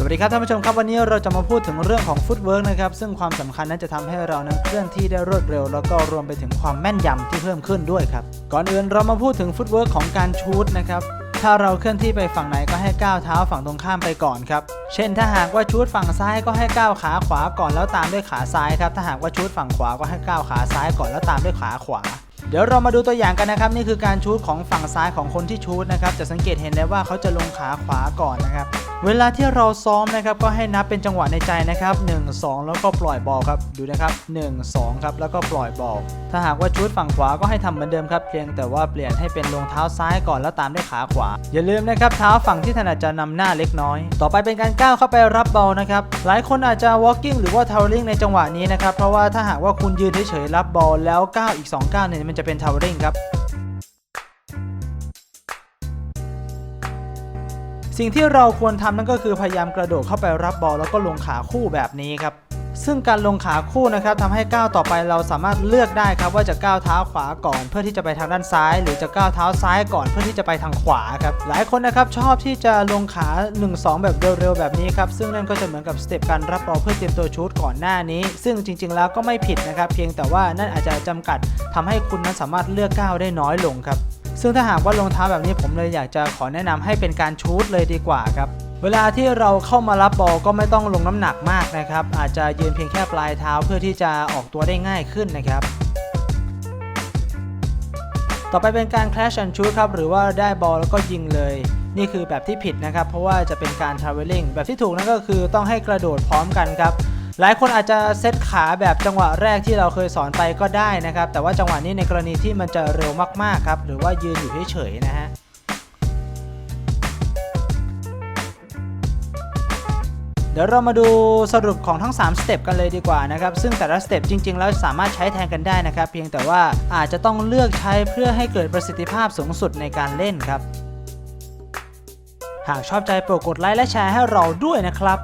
สวัสดีครับท่านผู้ชมครับวันนี้เราจะมาพูดถึงเรื่องของฟุตเวิร์กนะครับซึ่งความสำคัญนั้นจะทำให้เรานั้นเคลื่อนที่ได้รวดเร็ว แล้วก็รวมไปถึงความแม่นยำที่เพิ่มขึ้นด้วยครับก่อนอื่นเรามาพูดถึงฟุตเวิร์กของการชูตนะครับถ้าเราเคลื่อนที่ไปฝั่งไหนก็ให้ก้าวเท้าฝั่งตรงข้ามไปก่อนครับ เช่นถ้าหากว่าชูตฝั่งซ้ายก็ให้ก้าวขาขวาก่อนแล้วตามด้วยขาซ้ายครับถ้าหากว่าชูตฝั่งขวาก็ให้ก้าวขาซ้ายก่อนแล้วตามด้วยขาขวา เดี๋ยวเรามาดูตัวอย่างกันนะครับ นี่คือการชูตของฝั่งซ้ายของคนที่ชูตนะครับ จะสังเกตเห็นได้ว่าเขาจะลงขาขวาก่อนนะครับ เวลาที่เราซ้อมนะครับ ก็ให้นับเป็นจังหวะในใจนะครับ 1 2 แล้วก็ปล่อยบอลครับ ดูนะครับ 1 2 ครับ แล้วก็ปล่อยบอล ถ้าหากว่าชูตฝั่งขวาก็ให้ทำเหมือนเดิมครับ เพียงแต่ว่าเปลี่ยนให้เป็นลงเท้าซ้ายก่อนแล้วตามด้วยขาขวา อย่าลืมนะครับ เท้าฝั่งที่ถนัดจะนำหน้าเล็กน้อย ต่อไปเป็นการก้าวเข้าไปรับบอลนะครับ หลายคนอาจจะ walking หรือว่า towering ในจังหวะนี้นะครับ เพราะว่าถ้าหากว่าคุณยืนเฉยๆรับบอลแล้วก้าวอีก2ก้าวเนี่ยมันจะเป็นทาวเวอริงครับสิ่งที่เราควรทำนั่นก็คือพยายามกระโดดเข้าไปรับบอลแล้วก็ลงขาคู่แบบนี้ครับ ซึ่งการลงขาคู่นะครับทำให้ก้าวต่อไปเราสามารถเลือกได้ครับว่าจะก้าวเท้าขวาก่อนเพื่อที่จะไปทางด้านซ้าย หรือจะก้าวเท้าซ้ายก่อนเพื่อที่จะไปทางขวาครับหลายคนนะครับชอบที่จะลงขา 1-2 แบบเร็วๆแบบนี้ครับซึ่งนั่นก็จะเหมือนกับสเต็ปการรับบอลเพื่อเตรียมตัวชูตก่อนหน้านี้ ซึ่งจริง ๆ แล้วก็ไม่ผิดนะครับเพียงแต่ว่านั่นอาจจะจำกัดทำให้คุณนั้นสามารถเลือกก้าวได้น้อยลงครับซึ่งถ้าหากว่าลงเท้าแบบนี้ผมเลยอยากจะขอแนะนำให้เป็นการชูตเลยดีกว่าครับ เวลาที่เราเข้ามารับบอลก็ไม่ต้องลงน้ำหนักมากนะครับ อาจจะยืนเพียงแค่ปลายเท้าเพื่อที่จะออกตัวได้ง่ายขึ้นนะครับ ต่อไปเป็นการ Clash and Shoot ครับ หรือว่าได้บอลแล้วก็ยิงเลย นี่คือแบบที่ผิดนะครับ เพราะว่าจะเป็นการ Traveling แบบที่ถูกนั่นก็คือต้องให้กระโดดพร้อมกันครับ หลายคนอาจจะเซตขาแบบจังหวะแรกที่เราเคยสอนไปก็ได้นะครับ แต่ว่าจังหวะนี้ในกรณีที่มันจะเร็วมากๆครับ หรือว่ายืนอยู่เฉยๆนะฮะ ดี๋ยวเรามาดูสรุปของทั้ง 3 สเต็ปกันเลยดีกว่านะครับ ซึ่งแต่ละสเต็ปจริง ๆ แล้วสามารถใช้แทนกันได้นะครับ เพียงแต่ว่าอาจจะต้องเลือกใช้เพื่อให้เกิดประสิทธิภาพสูงสุดในการเล่นครับ หากชอบใจโปรดกดไลค์และแชร์ให้เราด้วยนะครับ